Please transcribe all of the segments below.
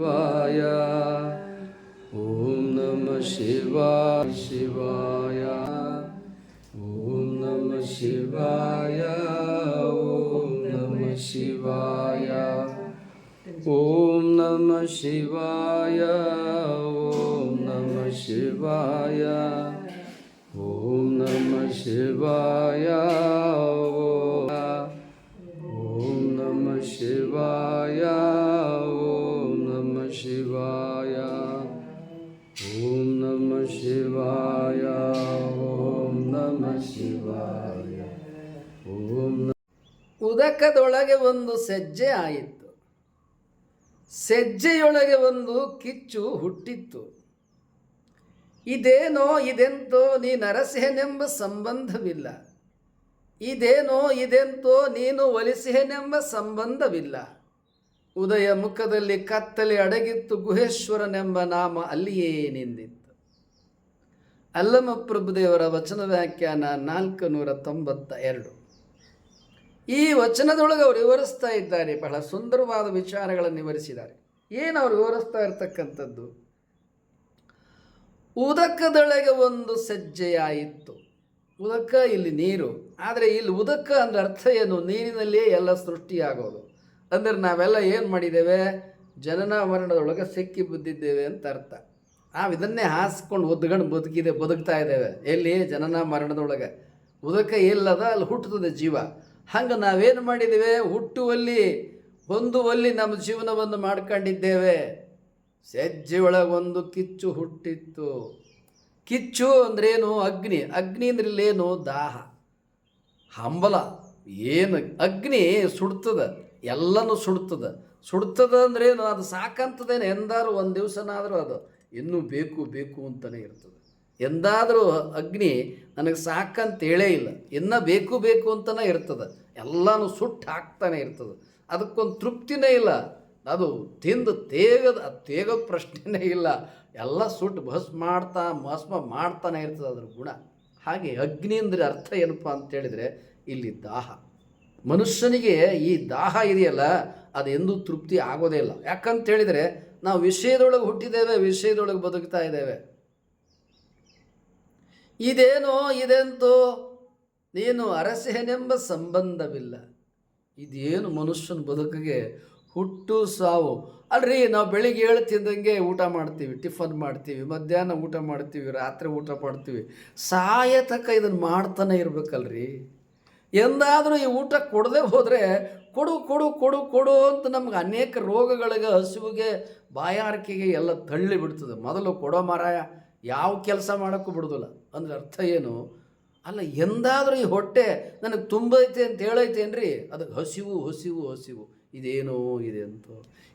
शिवाय ओम नम शिवा शिवाय ओम नम शिवाय ओम नमः शिवाय ओम नम शिवाय ओम नमः शिवाय ओम नमः शिवाय ओम नमः शिवाय ಉದಕದೊಳಗೆ ಒಂದು ಸಜ್ಜೆ ಆಯಿತು. ಸಜ್ಜೆಯೊಳಗೆ ಒಂದು ಕಿಚ್ಚು ಹುಟ್ಟಿತ್ತು. ಇದೇನೋ ಇದೆಂತೋ ನೀ ನರಸಿಹನೆಂಬ ಸಂಬಂಧವಿಲ್ಲ. ಇದೇನೋ ಇದೆಂತೋ ನೀನು ಒಲಿಸಿಹನೆಂಬ ಸಂಬಂಧವಿಲ್ಲ. ಉದಯ ಮುಖದಲ್ಲಿ ಕತ್ತಲೆ ಅಡಗಿತ್ತು ಗುಹೇಶ್ವರನೆಂಬ ನಾಮ ಅಲ್ಲಿಯೇ ನಿಂದಿತ್ತು. ಅಲ್ಲಮ ಪ್ರಭುದೇವರ ವಚನ ವ್ಯಾಖ್ಯಾನ ನಾಲ್ಕು ನೂರ ತೊಂಬತ್ತ ಎರಡು ಈ ವಚನದೊಳಗೆ ಅವರು ವಿವರಿಸ್ತಾ ಇದ್ದಾರೆ, ಬಹಳ ಸುಂದರವಾದ ವಿಚಾರಗಳನ್ನು ವಿವರಿಸಿದ್ದಾರೆ. ಏನು ಅವರು ವಿವರಿಸ್ತಾ ಇರತಕ್ಕಂಥದ್ದು? ಉದಕದೊಳಗೆ ಒಂದು ಸಜ್ಜೆಯಾಯಿತು. ಉದಕ ಇಲ್ಲಿ ನೀರು. ಆದರೆ ಇಲ್ಲಿ ಉದಕ ಅಂದ್ರೆ ಅರ್ಥ ಏನು? ನೀರಿನಲ್ಲಿಯೇ ಎಲ್ಲ ಸೃಷ್ಟಿಯಾಗೋದು. ಅಂದರೆ ನಾವೆಲ್ಲ ಏನು ಮಾಡಿದ್ದೇವೆ? ಜನನ ಮರಣದೊಳಗೆ ಸಿಕ್ಕಿ ಬಿದ್ದಿದ್ದೇವೆ ಅಂತ ಅರ್ಥ. ನಾವು ಇದನ್ನೇ ಹಾಸ್ಕೊಂಡು ಒದ್ಕೊಂಡು ಬದುಕಿದೆ, ಬದುಕ್ತಾ ಇದ್ದೇವೆ. ಎಲ್ಲಿ? ಜನನ ಮರಣದೊಳಗೆ ಉದಕ ಎಲ್ಲದ? ಅಲ್ಲಿ ಹುಟ್ಟುತ್ತದೆ ಜೀವ. ಹಂಗೆ ನಾವೇನು ಮಾಡಿದ್ದೇವೆ? ಹುಟ್ಟುವಲ್ಲಿ ಹೊಂದುವಲ್ಲಿ ನಮ್ಮ ಜೀವನವನ್ನು ಮಾಡ್ಕೊಂಡಿದ್ದೇವೆ. ಸಜ್ಜೆ ಒಂದು ಕಿಚ್ಚು ಹುಟ್ಟಿತ್ತು. ಕಿಚ್ಚು ಅಂದ್ರೇನು? ಅಗ್ನಿ. ಅಗ್ನಿ ಅಂದ್ರಲ್ಲೇನು? ದಾಹ. ಹಂಬಲ. ಏನು? ಅಗ್ನಿ ಸುಡ್ತದ. ಎಲ್ಲನೂ ಸುಡ್ತದ. ಸುಡ್ತದ ಅಂದ್ರೇನು? ಅದು ಸಾಕಂತದೇನು. ಎಂದಾರು ಒಂದು ದಿವಸನಾದರೂ ಅದು. ಇನ್ನೂ ಬೇಕು ಬೇಕು ಅಂತಲೇ ಇರ್ತದೆ. ಎಂದಾದರೂ ಅಗ್ನಿ ನನಗೆ ಸಾಕಂತ ಹೇಳೇ ಇಲ್ಲ. ಇನ್ನೂ ಬೇಕು ಬೇಕು ಅಂತಲೇ ಇರ್ತದೆ. ಎಲ್ಲನೂ ಸುಟ್ಟು ಹಾಕ್ತಾನೆ ಇರ್ತದೆ. ಅದಕ್ಕೊಂದು ತೃಪ್ತಿನೇ ಇಲ್ಲ. ಅದು ತಿಂದು ತೇಗದ ತೇಗದ ಪ್ರಶ್ನೆನೇ ಇಲ್ಲ. ಎಲ್ಲ ಸುಟ್ಟು ಭಸ್ ಮಾಡ್ತಾ, ಭಸ್ಮ ಮಾಡ್ತಾನೆ ಇರ್ತದೆ ಅದ್ರ ಗುಣ. ಹಾಗೆ ಅಗ್ನಿ ಅಂದರೆ ಅರ್ಥ ಏನಪ್ಪ ಅಂತೇಳಿದರೆ ಇಲ್ಲಿ ದಾಹ. ಮನುಷ್ಯನಿಗೆ ಈ ದಾಹ ಇದೆಯಲ್ಲ ಅದು ಎಂದೂ ತೃಪ್ತಿ ಆಗೋದೇ ಇಲ್ಲ. ಯಾಕಂತ ಹೇಳಿದರೆ ನಾವು ವಿಷಯದೊಳಗೆ ಹುಟ್ಟಿದ್ದೇವೆ, ವಿಷಯದೊಳಗೆ ಬದುಕ್ತಾ ಇದ್ದೇವೆ. ಇದೇನೋ ಇದೆಂತೋ? ನೀನು ಅರಸೇನೆಂಬ ಸಂಬಂಧವಿಲ್ಲ. ಇದೇನು ಮನುಷ್ಯನ ಬದುಕಿಗೆ ಹುಟ್ಟು ಸಾವು? ಅಲ್ರಿ, ನಾವು ಬೆಳಿಗ್ಗೆ ಏಳು ತಿಂದಂಗೆ ಊಟ ಮಾಡ್ತೀವಿ, ಟಿಫನ್ ಮಾಡ್ತೀವಿ, ಮಧ್ಯಾಹ್ನ ಊಟ ಮಾಡ್ತೀವಿ, ರಾತ್ರಿ ಊಟ ಮಾಡ್ತೀವಿ. ಸಾಯ ತಕ್ಕ ಇದನ್ನು ಮಾಡ್ತಾನೆ ಇರಬೇಕಲ್ರಿ. ಎಂದಾದರೂ ಈ ಊಟ ಕೊಡದೆ ಹೋದರೆ ಕೊಡು ಕೊಡು ಕೊಡು ಕೊಡು ಅಂತ ನಮ್ಗೆ ಅನೇಕ ರೋಗಗಳಿಗೆ, ಹಸಿವಿಗೆ, ಬಾಯಾರಿಕೆಗೆ ಎಲ್ಲ ತಳ್ಳಿ ಬಿಡ್ತದೆ. ಮೊದಲು ಕೊಡೋ ಮಾರಾಯ, ಯಾವ ಕೆಲಸ ಮಾಡೋಕ್ಕೂ ಬಿಡೋದಿಲ್ಲ. ಅಂದ್ರೆ ಅರ್ಥ ಏನು? ಅಲ್ಲ, ಎಂದಾದರೂ ಈ ಹೊಟ್ಟೆ ನನಗೆ ತುಂಬೈತೆ ಅಂತ ಹೇಳೈತೇನ್ರಿ ಅದಕ್ಕೆ ಹಸಿವು ಹಸಿವು ಹಸಿವು. ಇದೇನೋ ಇದೆ ಅಂತ.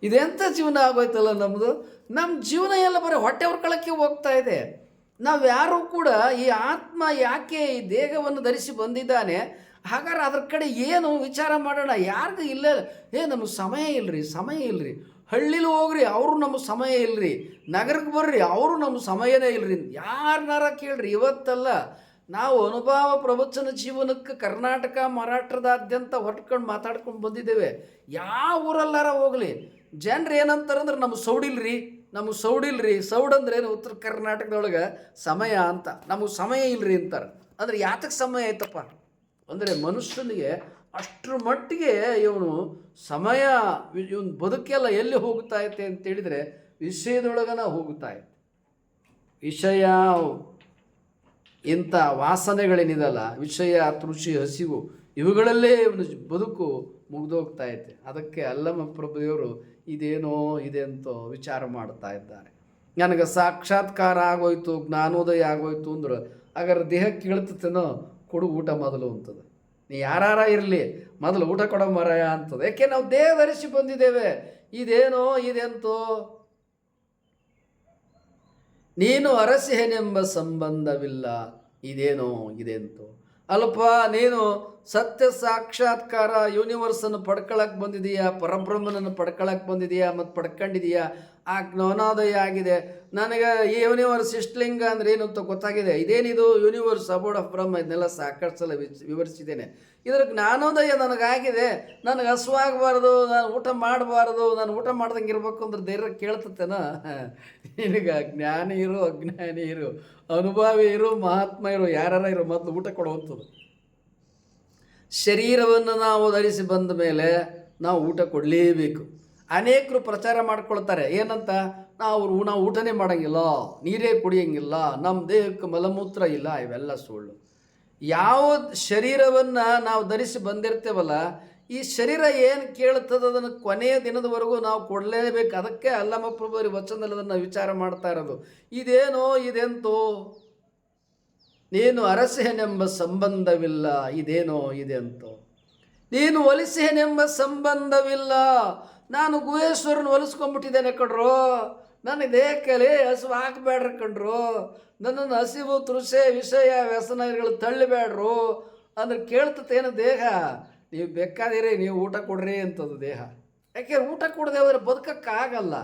ಇದೆಂಥ ಜೀವನ ಆಗೋಯ್ತಲ್ಲ ನಮ್ಮದು ನಮ್ಮ ಜೀವನ ಎಲ್ಲ ಬರೀ ಹೊಟ್ಟೆ ಹೊರ್ಕೊಳ್ಳೋಕ್ಕೆ ಹೋಗ್ತಾ ಇದೆ. ನಾವು ಯಾರು ಕೂಡ ಈ ಆತ್ಮ ಯಾಕೆ ಈ ದೇಹವನ್ನು ಧರಿಸಿ ಬಂದಿದ್ದಾನೆ? ಹಾಗಾದ್ರೆ ಅದ್ರ ಕಡೆ ಏನು ವಿಚಾರ ಮಾಡೋಣ? ಯಾರಿಗೂ ಇಲ್ಲ. ಏ, ನಮಗೆ ಸಮಯ ಇಲ್ಲರಿ ಸಮಯ ಇಲ್ಲರಿ ಹಳ್ಳಿಲಿ ಹೋಗ್ರಿ, ಅವರು ನಮ್ಮ ಸಮಯ ಇಲ್ಲರಿ ನಗರಕ್ಕೆ ಬರ್ರಿ, ಅವರು ನಮ್ಮ ಸಮಯನೇ ಇಲ್ಲರಿ ಯಾರನ್ನಾರ ಕೇಳ್ರಿ, ಇವತ್ತಲ್ಲ ನಾವು ಅನುಭವ ಪ್ರವಚನ ಜೀವನಕ್ಕೆ ಕರ್ನಾಟಕ ಮರಾಠದಾದ್ಯಂತ ಹೊಟ್ಕೊಂಡು ಮಾತಾಡ್ಕೊಂಡು ಬಂದಿದ್ದೇವೆ. ಯಾವ ಊರಲ್ಲಾರ ಹೋಗಲಿ? ಜನರು ಏನಂತಾರಂದ್ರೆ ನಮ್ಮ ಸೌಡಿಲ್ರಿ ನಮ್ಮ ಸೌಡಿಲ್ರಿ. ಸೌಡ್ ಅಂದ್ರೆ ಏನು? ಉತ್ತರ ಕರ್ನಾಟಕದೊಳಗೆ ಸಮಯ ಅಂತ. ನಮಗೆ ಸಮಯ ಇಲ್ರಿ ಅಂತಾರೆ. ಅಂದ್ರೆ ಯಾತಕ್ಕೆ ಸಮಯ ಆಯ್ತಪ್ಪ? ಅಂದರೆ ಮನುಷ್ಯನಿಗೆ ಅಷ್ಟರ ಮಟ್ಟಿಗೆ ಇವನು ಸಮಯ ಇವನು ಬದುಕೆಲ್ಲ ಎಲ್ಲಿ ಹೋಗ್ತಾ ಐತೆ ಅಂತೇಳಿದರೆ ವಿಷಯದೊಳಗನ ಹೋಗ್ತಾ ಐತೆ ವಿಷಯ ಇಂಥ ವಾಸನೆಗಳೇನಿದಲ್ಲ, ವಿಷಯ, ತೃಷಿ, ಹಸಿವು, ಇವುಗಳಲ್ಲೇ ಇವನು ಬದುಕು ಮುಗಿದೋಗ್ತಾ ಐತೆ ಅದಕ್ಕೆ ಅಲ್ಲಮ ಪ್ರಭುದೇವರು ಇದೇನೋ ಇದೆ ಅಂತ ವಿಚಾರ ಮಾಡ್ತಾ ಇದ್ದಾರೆ. ನನಗೆ ಸಾಕ್ಷಾತ್ಕಾರ ಆಗೋಯ್ತು, ಜ್ಞಾನೋದಯ ಆಗೋಯ್ತು ಅಂದ್ರೆ, ಅಗರ ದೇಹಕ್ಕೆ ಕೇಳ್ತತೇನೋ, ಕೊಡು ಊಟ ಮೊದಲು ಅಂತದ. ನೀ ಯಾರಾರ ಇರಲಿ, ಮೊದಲು ಊಟ ಕೊಡೋ ಮರಯ ಅಂತದ. ಯಾಕೆ ನಾವು ದೇಹ ಧರಿಸಿ ಬಂದಿದ್ದೇವೆ? ಇದೇನೋ ಇದೆಂತೋ. ನೀನು ಅರಸಿಹೆನೆಂಬ ಸಂಬಂಧವಿಲ್ಲ, ಇದೇನೋ ಇದೆಂತೋ. ಅಲ್ಪ ನೀನು ಸತ್ಯ ಸಾಕ್ಷಾತ್ಕಾರ ಯೂನಿವರ್ಸನ್ನು ಪಡ್ಕೊಳಕ್ಕೆ ಬಂದಿದೆಯಾ, ಪರಬ್ರಹ್ಮನನ್ನು ಪಡ್ಕೊಳಕ್ಕೆ ಬಂದಿದೆಯಾ ಮತ್ತು ಪಡ್ಕೊಂಡಿದೆಯಾ? ಆ ಜ್ಞಾನೋದಯ ಆಗಿದೆ. ನನಗೆ ಈ ಯೂನಿವರ್ಸ್ ಇಷ್ಟಲಿಂಗ ಅಂದ್ರೆ ಏನು ಅಂತ ಗೊತ್ತಾಗಿದೆ. ಇದೇನಿದು? ಯೂನಿವರ್ಸ್ ಅಬೋರ್ಡ್ ಆಫ್ ಬ್ರಹ್ಮ, ಇದನ್ನೆಲ್ಲ ಸಾಕಷ್ಟು ಸಲ ವಿವರಿಸಿದ್ದೇನೆ. ಇದರ ಜ್ಞಾನೋದಯ ನನಗಾಗಿದೆ. ನನಗೆ ಹಸುವಾಗಬಾರ್ದು, ನಾನು ಊಟ ಮಾಡಬಾರ್ದು, ನಾನು ಊಟ ಮಾಡ್ದಂಗೆ ಇರ್ಬೇಕು ಅಂದ್ರೆ ಧೈರ್ಯ ಕೇಳ್ತತ್ತೇನ ಈಗ ಜ್ಞಾನಿ ಇರು, ಅಜ್ಞಾನಿ ಇರು, ಅನುಭವಿ ಇರು, ಮಹಾತ್ಮ ಇರು ಯಾರು ಇರು, ಮೊದಲು ಊಟ ಕೊಡುವಂಥದ್ದು ಶರೀರವನ್ನು ನಾವು ಧರಿಸಿ ಬಂದ ಮೇಲೆ ನಾವು ಊಟ ಕೊಡಲೇಬೇಕು. ಅನೇಕರು ಪ್ರಚಾರ ಮಾಡ್ಕೊಳ್ತಾರೆ. ಏನಂತ? ನಾವು ನಾವು ಊಟನೇ ಮಾಡೋಂಗಿಲ್ಲ. ನೀರೇ ಕುಡಿಯೋಂಗಿಲ್ಲ. ನಮ್ಮ ದೇಹಕ್ಕೆ ಮಲಮೂತ್ರ ಇಲ್ಲ. ಇವೆಲ್ಲ ಸುಳ್ಳು. ಯಾವ ಶರೀರವನ್ನು ನಾವು ಧರಿಸಿ ಬಂದಿರ್ತೇವಲ್ಲ, ಈ ಶರೀರ ಏನು ಕೇಳ್ತದ ಅದನ್ನು ಕೊನೆಯ ದಿನದವರೆಗೂ ನಾವು ಕೊಡಲೇಬೇಕು. ಅದಕ್ಕೆ ಅಲ್ಲಮ್ಮ ಪ್ರಭು ವಚನದಲ್ಲಿ ಅದನ್ನು ವಿಚಾರ ಮಾಡ್ತಾ ಇರೋದು. ಇದೇನೋ, ಇದೆಂತೋ? ನೀನು ಅರಸೇನೆಂಬ ಸಂಬಂಧವಿಲ್ಲ, ಇದೇನೋ ಇದೆ ಅಂತ. ನೀನು ಒಲಿಸೇನೆಂಬ ಸಂಬಂಧವಿಲ್ಲ, ನಾನು ಗುಹೇಶ್ವರನ ಒಲಿಸ್ಕೊಂಡ್ಬಿಟ್ಟಿದ್ದೇನೆ ಕಣ್ರೋ. ನನಗೆ ದೇಹಕ್ಕೆ ಹಸಿವು ಹಾಕಬೇಡ್ರಿ ಕಣ್ರು. ನನ್ನನ್ನು ಹಸಿವು ತೃಷೆ ವಿಷಯ ವ್ಯಸನಗಳು ತಳ್ಳಿಬೇಡ್ರು. ಅಂದ್ರೆ ಕೇಳ್ತತೇನು ದೇಹ? ನೀವು ಬೇಕಾದಿರಿ, ನೀವು ಊಟ ಕೊಡ್ರಿ ಅಂತದ್ದು ದೇಹ. ಯಾಕೆ ಊಟ ಕೊಡದೆ ಹೋದ್ರೆ ಬದುಕಕ್ಕಾಗಲ್ಲ.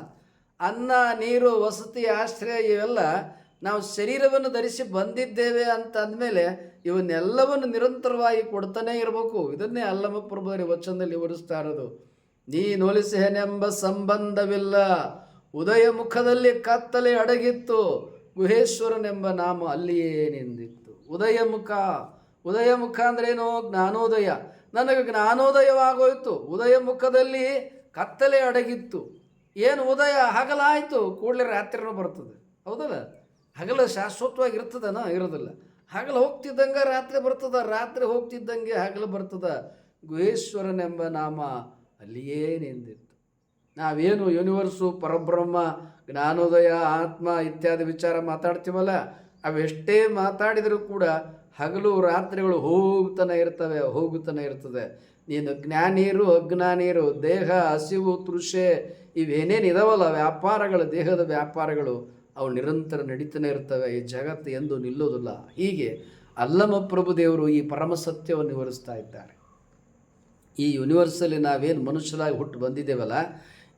ಅನ್ನ, ನೀರು, ವಸತಿ, ಆಶ್ರಯ ಇವೆಲ್ಲ ನಾವು ಶರೀರವನ್ನು ಧರಿಸಿ ಬಂದಿದ್ದೇವೆ ಅಂತ ಅಂದಮೇಲೆ ಇವನ್ನೆಲ್ಲವನ್ನು ನಿರಂತರವಾಗಿ ಕೊಡ್ತಾನೇ ಇರಬೇಕು. ಇದನ್ನೇ ಅಲ್ಲಮ ಪ್ರಭುವರಿ ವಚನದಲ್ಲಿ ವಿವರಿಸ್ತಾ ಇರೋದು. ನೀನೊಲಿಸೇನೆಂಬ ಸಂಬಂಧವಿಲ್ಲ. ಉದಯ ಮುಖದಲ್ಲಿ ಕತ್ತಲೆ ಅಡಗಿತ್ತು. ಗುಹೇಶ್ವರನೆಂಬ ನಾಮ ಅಲ್ಲಿಯೇ ನಿಂದಿತ್ತು. ಉದಯ ಮುಖ. ಉದಯ ಮುಖ ಅಂದ್ರೇನು? ಜ್ಞಾನೋದಯ. ನನಗೆ ಜ್ಞಾನೋದಯವಾಗೋಯ್ತು. ಉದಯ ಮುಖದಲ್ಲಿ ಕತ್ತಲೆ ಅಡಗಿತ್ತು. ಏನು ಉದಯ? ಹಗಲಾಯಿತು. ಕೂಡಲೇ ರಾತ್ರಿನೂ ಬರ್ತದೆ. ಹೌದಲ್ಲ? ಹಗಲು ಶಾಶ್ವತವಾಗಿ ಇರ್ತದನ ಇರೋದಿಲ್ಲ. ಹಗಲು ಹೋಗ್ತಿದ್ದಂಗೆ ರಾತ್ರಿ ಬರ್ತದ, ರಾತ್ರಿ ಹೋಗ್ತಿದ್ದಂಗೆ ಹಗಲು ಬರ್ತದ. ಗುಹೇಶ್ವರನೆಂಬ ನಾಮ ಅಲ್ಲಿಯೇ ನಿಂದಿತ್ತು. ನಾವೇನು ಯೂನಿವರ್ಸು ಪರಬ್ರಹ್ಮ, ಜ್ಞಾನೋದಯ, ಆತ್ಮ ಇತ್ಯಾದಿ ವಿಚಾರ ಮಾತಾಡ್ತೀವಲ್ಲ, ಅವೆಷ್ಟೇ ಮಾತಾಡಿದರೂ ಕೂಡ ಹಗಲು ರಾತ್ರಿಗಳು ಹೋಗ್ತಾನೆ ಇರ್ತವೆ, ಹೋಗುತ್ತಾನೆ ಇರ್ತದೆ. ನೀನು ಜ್ಞಾನೀರು, ಅಜ್ಞಾನೀರು, ದೇಹ, ಹಸಿವು, ತೃಷೆ ಇವೇನೇನು ಇದಾವಲ್ಲ ವ್ಯಾಪಾರಗಳು, ದೇಹದ ವ್ಯಾಪಾರಗಳು ಅವು ನಿರಂತರ ನಡೀತಾನೆ ಇರ್ತವೆ, ಈ ಜಗತ್ತು ಎಂದು ನಿಲ್ಲೋದಿಲ್ಲ. ಹೀಗೆ ಅಲ್ಲಮ ಪ್ರಭುದೇವರು ಈ ಪರಮ ಸತ್ಯವನ್ನು ವಿವರಿಸ್ತಾ ಇದ್ದಾರೆ. ಈ ಯೂನಿವರ್ಸಲ್ಲಿ ನಾವೇನು ಮನುಷ್ಯರಾಗಿ ಹುಟ್ಟು ಬಂದಿದ್ದೇವಲ್ಲ,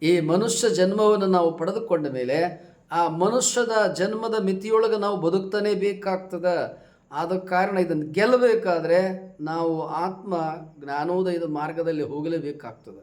ಈ ಮನುಷ್ಯ ಜನ್ಮವನ್ನು ನಾವು ಪಡೆದುಕೊಂಡ ಮೇಲೆ ಆ ಮನುಷ್ಯದ ಜನ್ಮದ ಮಿತಿಯೊಳಗೆ ನಾವು ಬದುಕ್ತಾನೆ ಬೇಕಾಗ್ತದೆ. ಆದ ಕಾರಣ ಇದನ್ನು ಗೆಲ್ಲಬೇಕಾದ್ರೆ ನಾವು ಆತ್ಮ ಜ್ಞಾನೋದಯದ ಮಾರ್ಗದಲ್ಲಿ ಹೋಗಲೇಬೇಕಾಗ್ತದೆ.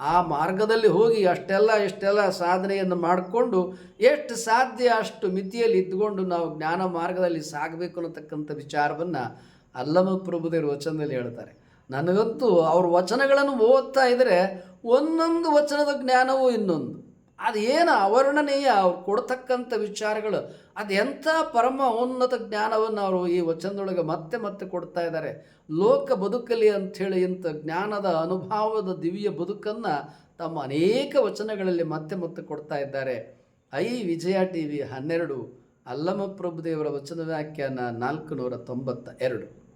ಆ ಮಾರ್ಗದಲ್ಲಿ ಹೋಗಿ ಅಷ್ಟೆಲ್ಲ ಎಷ್ಟೆಲ್ಲ ಸಾಧನೆಯನ್ನು ಮಾಡಿಕೊಂಡು ಎಷ್ಟು ಸಾಧ್ಯ ಅಷ್ಟು ಮಿತಿಯಲ್ಲಿ ಇದ್ದುಕೊಂಡು ನಾವು ಜ್ಞಾನ ಮಾರ್ಗದಲ್ಲಿ ಸಾಗಬೇಕು ಅನ್ನತಕ್ಕಂಥ ವಿಚಾರವನ್ನು ಅಲ್ಲಮ ಪ್ರಭುದೇವರು ವಚನದಲ್ಲಿ ಹೇಳ್ತಾರೆ. ನನಗಂತೂ ಅವ್ರ ವಚನಗಳನ್ನು ಓದ್ತಾ ಇದ್ದರೆ ಒಂದೊಂದು ವಚನದ ಜ್ಞಾನವೂ ಇನ್ನೊಂದು. ಅದೇನು ಅವರ್ಣನೀಯ ಅವ್ರು ಕೊಡ್ತಕ್ಕಂಥ ವಿಚಾರಗಳು ಅದು ಎಂಥ ಪರಮ ಉನ್ನತ ಜ್ಞಾನವನ್ನು ಅವರು ಈ ವಚನದೊಳಗೆ ಮತ್ತೆ ಮತ್ತೆ ಕೊಡ್ತಾ ಇದ್ದಾರೆ. ಲೋಕ ಬದುಕಲಿ ಅಂಥೇಳಿ ಇಂಥ ಜ್ಞಾನದ ಅನುಭವದ ದಿವ್ಯ ಬದುಕನ್ನು ತಮ್ಮ ಅನೇಕ ವಚನಗಳಲ್ಲಿ ಮತ್ತೆ ಮತ್ತೆ ಕೊಡ್ತಾ ಇದ್ದಾರೆ. ಐ ವಿಜಯ ಟಿ ವಿ ಹನ್ನೆರಡು ಅಲ್ಲಮ ಪ್ರಭುದೇವರ ವಚನ ವ್ಯಾಖ್ಯಾನ ನಾಲ್ಕು ನೂರ ತೊಂಬತ್ತ ಎರಡು